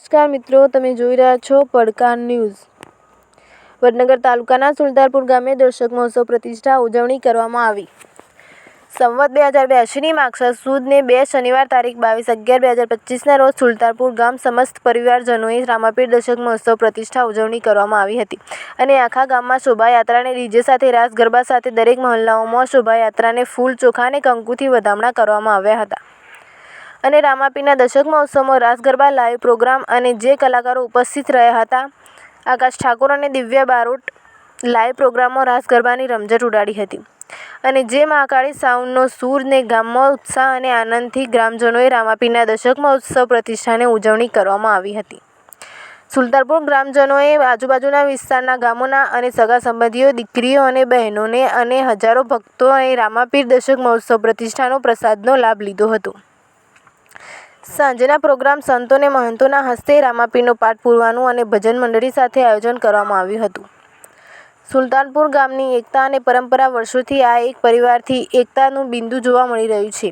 નમસ્કાર મિત્રો, તમે જોઈ રહ્યા છો પડકાર ન્યૂઝ. વડનગર તાલુકાના સુલતાનપુર ગામે દર્શક મહોત્સવ પ્રતિષ્ઠા ઉજવણી કરવામાં આવી. સંવત બે હજાર બ્યાસીની માગસર સુદને બે શનિવાર તારીખ બાવીસ અગિયાર બે હજાર પચીસના રોજ સુલતાનપુર ગામ સમસ્ત પરિવારજનોએ રામાપીર દર્શક મહોત્સવ પ્રતિષ્ઠા ઉજવણી કરવામાં આવી હતી. અને આખા ગામમાં શોભાયાત્રાને ડીજે સાથે રાસ ગરબા સાથે દરેક મહોલ્લાઓમાં શોભાયાત્રાને ફૂલ ચોખા અને કંકુથી વધામણા કરવામાં આવ્યા હતા. અને રામાપીરના દશક મહોત્સવમાં રાસ ગરબા લાઈવ પ્રોગ્રામ અને જે કલાકારો ઉપસ્થિત રહ્યા હતા, આકાશ ઠાકોર અને દિવ્યા બારોટ લાઈવ પ્રોગ્રામમાં રાસ ગરબાની રમઝટ ઉડાડી હતી. અને જે મહાકાળી સાઉન્ડનો સૂરને ગામમાં ઉત્સાહ અને આનંદથી ગ્રામજનોએ રામાપીરના દશક મહોત્સવ પ્રતિષ્ઠાને ઉજવણી કરવામાં આવી હતી. સુલતાનપુર ગ્રામજનોએ આજુબાજુના વિસ્તારના ગામોના અને સગા સંબંધીઓ, દીકરીઓ અને બહેનોને અને હજારો ભક્તોએ રામાપીર દશક મહોત્સવ પ્રતિષ્ઠાનો પ્રસાદનો લાભ લીધો હતો. સાંજના પ્રોગ્રામ સંતો અને મહંતોના હસ્તે રામાપીરનો પાઠ પૂરવાનું અને ભજન મંડળી સાથે આયોજન કરવામાં આવ્યું હતું. સુલતાનપુર ગામની એકતા અને પરંપરા વર્ષોથી આ એક પરિવારથી એકતાનું બિંદુ જોવા મળી રહ્યું છે.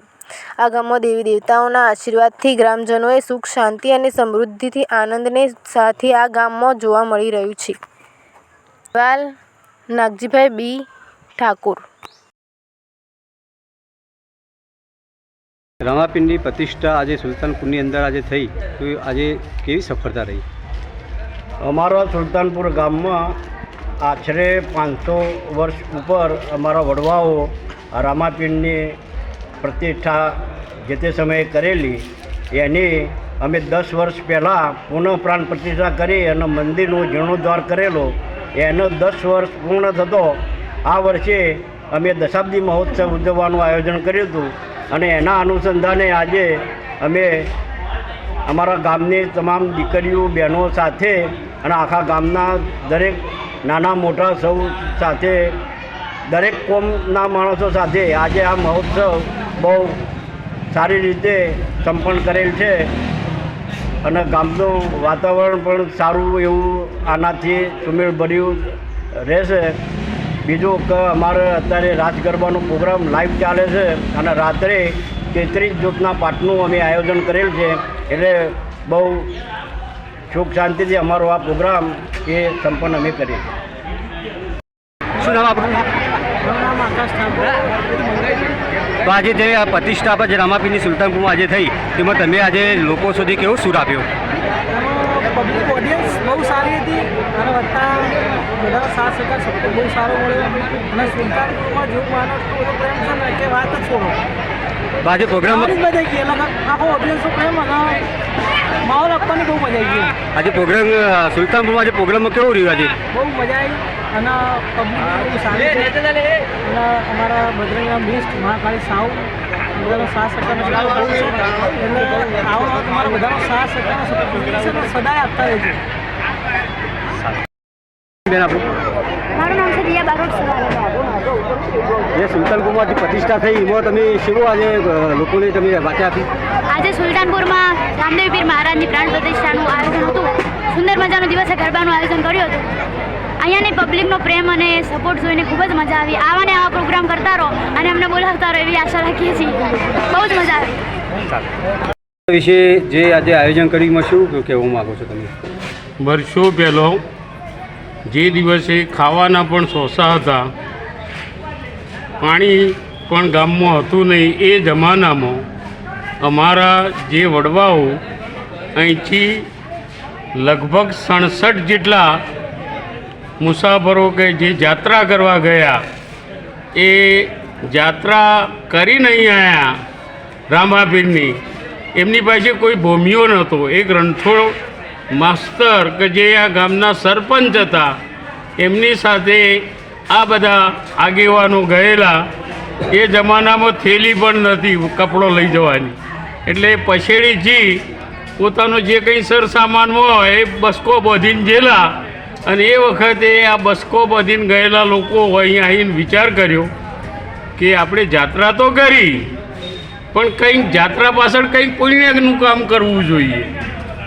આ ગામમાં દેવી દેવતાઓના આશીર્વાદથી ગ્રામજનોએ સુખ, શાંતિ અને સમૃદ્ધિથી આનંદને સાથે આ ગામમાં જોવા મળી રહ્યું છે. વાલ નાગજીભાઈ બી ઠાકોર રામાપીરની પ્રતિષ્ઠા આજે સુલતાનપુરની અંદર આજે થઈ, તો આજે કેવી સફળતા રહી? અમારા સુલતાનપુર ગામમાં આશરે પાંચસો વર્ષ ઉપર અમારા વડવાઓ રામાપીરની પ્રતિષ્ઠા જે તે સમયે કરેલી, એની અમે દસ વર્ષ પહેલાં પુનઃ પ્રાણ પ્રતિષ્ઠા કરી અને મંદિરનો જીર્ણોદ્ધાર કરેલો. એનો દસ વર્ષ પૂર્ણ થતો, આ વર્ષે અમે દશાબ્દી મહોત્સવ ઉજવવાનું આયોજન કર્યું હતું. અને એના અનુસંધાને આજે અમે અમારા ગામની તમામ દીકરીઓ, બહેનો સાથે અને આખા ગામના દરેક નાના મોટા સૌ સાથે, દરેક કોમના માણસો સાથે આજે આ મહોત્સવ બહુ સારી રીતે સંપન્ન કરેલ છે. અને ગામનું વાતાવરણ પણ સારું એવું આનાથી સુમેળભર્યું રહેશે. બીજું કે અમારે અત્યારે રાસ ગરબાનો પ્રોગ્રામ લાઈવ ચાલે છે અને રાત્રે તેત્રીસ જૂથના પાઠનું અમે આયોજન કરેલ છે. એટલે બહુ સુખ શાંતિથી અમારો આ પ્રોગ્રામ એ સંપન્ન અમે કરીએ છીએ. શું નામ આપણું તો આજે જે આ પ્રતિષ્ઠા પર જે રામાપીની સુલતાનપુરમાં આજે થઈ તેમાં તમે આજે લોકો સુધી કેવો સૂર આપ્યો? પબ્લિક ઓડિયન્સ બહુ સારી હતી. અને વત્તા બધા સાથ સહકાર સપોર્ટ બહુ સારો મળ્યો. અને સુલતાનપુરમાં જો માનો એટલો બધો પ્રેમ છે ને કે વાત જ છોડો. આજે પ્રોગ્રામમાં જ મજા આવી ગઈ. એટલે આખો ઓડિયન્સનો પ્રેમ? અને માહોલ આપવાની બહુ મજા આવી ગઈ. આજે પ્રોગ્રામ સુલતાનપુરમાં આજે પ્રોગ્રામમાં કેવું રહ્યું આજે? બહુ મજા આવી. અને પબ્લિક બહુ સારી છે. અને અમારા બજરંગના બેસ્ટ મહાકાળી સાઉ બધાનો સાથ બહુ એટલે આવો તમારા બધાનો સાથ ને સદાય આપતા રહેજો. બેન મારું નામ છે રિયા બારોટ જે સુલતાનપુરમાં જે પ્રતિષ્ઠા થઈ એમાં તમે શું આજે લોકોને તમે વાંચા આપી? આજે સુલતાનપુરમાં રામદેવ પીર મહારાજની પ્રાણ પ્રતિષ્ઠાનું આયોજન હતું. સુંદર મજાનો દિવસે ગરબાનું આયોજન કર્યું હતું. અહીંયાની પબ્લિકનો પ્રેમ અને સપોર્ટ જોઈને ખૂબ જ મજા આવી. આવા ને આવા પ્રોગ્રામ કરતા રહો અને અમને બોલાવતા રહો એવી આશા રાખીએ છીએ. બહુ જ મજા આવી. વિશે જે આજે આયોજન કર્યું એમાં શું કહેવા માગો છો તમે? વર્ષો પહેલો? જે દિવસે ખાવાના પણ સોસા હતા, પાણી પણ ગામમાં હતું નહીં, એ જમાનામાં અમારા જે વડવાઓ અહીંથી લગભગ સડસઠ જેટલા મુસાફરો કે જે જાત્રા કરવા ગયા, એ જાત્રા કરી નહીં આવ્યા રામાપીરની એમની પાસે કોઈ ભૂમિઓ નહોતો, એક રણછોડ માસ્તર કે જે આ ગામના સરપંચ હતા, એમની સાથે આ બધા આગેવાનો ગયેલા. એ જમાનામાં થેલી પણ નથી, કપડો લઈ જવાની. એટલે પછેડીજી પોતાનો જે કંઈ સરસામાન હોય, એ બસકો બાંધીને ગયેલા. અને એ વખતે આ બસકો બાંધીને ગયેલા લોકો અહીંયા આવીને વિચાર કર્યો કે આપણે જાત્રા તો કરી, પણ કંઈક જાત્રા પાછળ કંઈક પુણ્યનું કામ કરવું જોઈએ.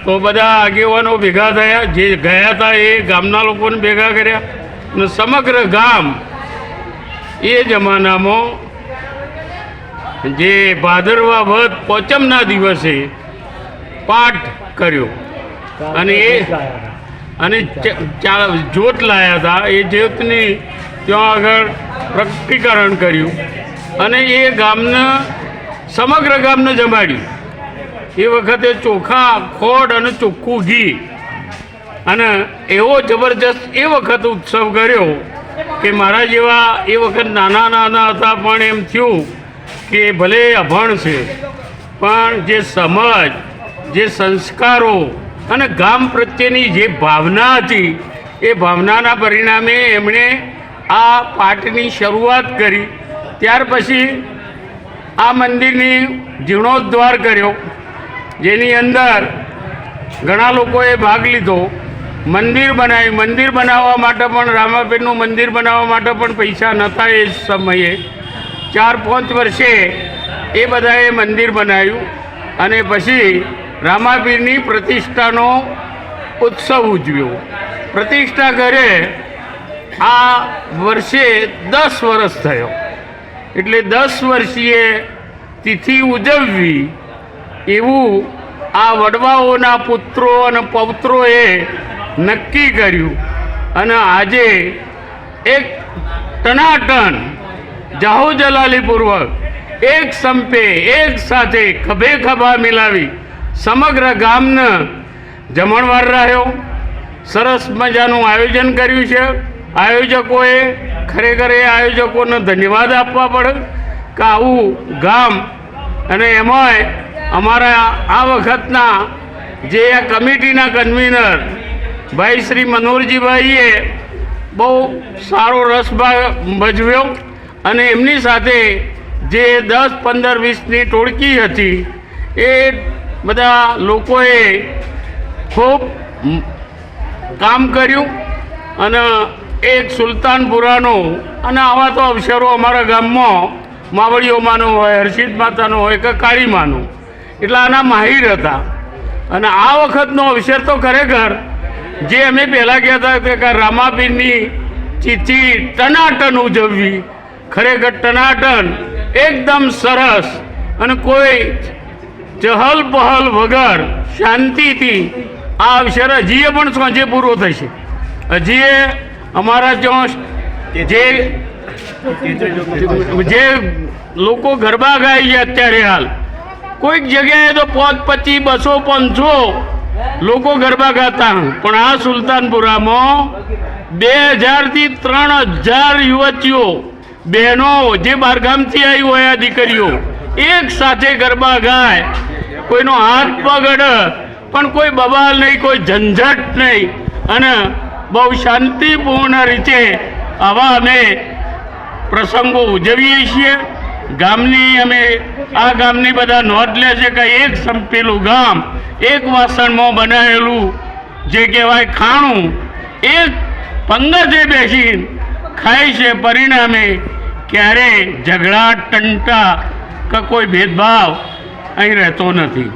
તો બધા આગેવાનો ભેગા થયા. જે ગયા હતા એ ગામના લોકોને ભેગા કર્યા. અને સમગ્ર ગામ એ જમાનામાં જે ભાદરવા વધ પોચમના દિવસે પાઠ કર્યો. અને એ અને જ્યોત લાયા હતા. એ જ્યોતની ત્યાં આગળ પ્રકટીકરણ કર્યું. અને એ ગામને સમગ્ર ગામને જમાડ્યું. એ વખતે ચોખા, ખોડ અને ચોખ્ખું ઘી. અને એવો જબરજસ્ત એ વખત ઉત્સવ કર્યો કે મારા જેવા એ વખત નાના નાના હતા પણ એમ થયું કે ભલે અભણ છે, પણ જે સમજ, જે સંસ્કારો અને ગામ પ્રત્યેની જે ભાવના હતી, એ ભાવનાના પરિણામે એમણે આ પાઠની શરૂઆત કરી. ત્યાર પછી આ મંદિરની જીર્ણોદ્ધાર કર્યો. જેની અંદર ઘણા લોકોએ ભાગ લીધો. મંદિર બનાવ્યું મંદિર બનાવવા માટે પણ રામાપીરનું મંદિર બનાવવા માટે પણ પૈસા નહોતા એ સમયે. ચાર, પાંચ વર્ષે એ બધાએ મંદિર બનાવ્યું અને પછી રામાપીરની પ્રતિષ્ઠાનો ઉત્સવ ઉજવ્યો. પ્રતિષ્ઠા ઘરે આ વર્ષે દસ વર્ષ થયો. એટલે દસ વર્ષીય તિથિ ઉજવવી એવું આ વડવાઓના પુત્રો અને પૌત્રોએ નક્કી કર્યું. અને આજે એક ટનાટન જાહો જલાલીપૂર્વક એક સંપે એક સાથે ખભે ખભા મિલાવી સમગ્ર ગામને જમણવાર રહ્યો. સરસ મજાનું આયોજન કર્યું છે. આયોજકોએ ખરેખર એ આયોજકોને ધન્યવાદ આપવા પડે કે આવું ગામ અને એમાંય અમારા આ વખતના જે આ કમિટીના કન્વીનર ભાઈ શ્રી મનોહરજીભાઈએ બહુ સારો રસ ભજવ્યો અને એમની સાથે જે દસ પંદર વીસની ટોળકી હતી એ બધા લોકોએ ખૂબ કામ કર્યું અને એક સુલતાનપુરાનો અને આવા તો અવસરો અમારા ગામમાં માવડીઓમાંનો હોય હર્ષિદ માતાનો હોય કે કાળીમાનો. એટલે આના માહિર હતા. અને આ વખતનો અવસર તો ખરેખર જે અમે પહેલાં કહેતા હતા કે રામાપીરની ચીચી ટનાટન ઉજવવી. ખરેખર ટનાટન એકદમ સરસ અને કોઈ ચહલ પહલ વગર શાંતિથી આ અવસર હજીએ પણ સાંજે પૂરો થશે. હજીએ અમારા જે જે લોકો ગરબા ગાય છે અત્યારે હાલ કોઈક જગ્યાએ તો પોત પચી બસો, પાંચસો લોકો ગરબા ગાતા પણ આ સુલતાનપુરામાં બે હજારથી ત્રણ હજાર યુવતીઓ, બહેનો જે બહારગામથી આવી હોય આ દીકરીઓ, એક સાથે ગરબા ગાય. કોઈનો હાથ પગડ, પણ કોઈ બબાલ નહીં, કોઈ ઝંઝટ નહીં. અને બહુ શાંતિપૂર્ણ રીતે આવા અમે પ્રસંગો ઉજવીએ છીએ. ગામની અમે આ ગામની બધા નોંધ લે છે કે એક સંપેલું ગામ, એક વાસણમાં બનાવેલું જે કહેવાય ખાણું, એક પંગજે બેસીને ખાય છે પરિણામે ક્યારે ઝઘડા, ટંટા કે કોઈ ભેદભાવ અહીં રહેતો નથી.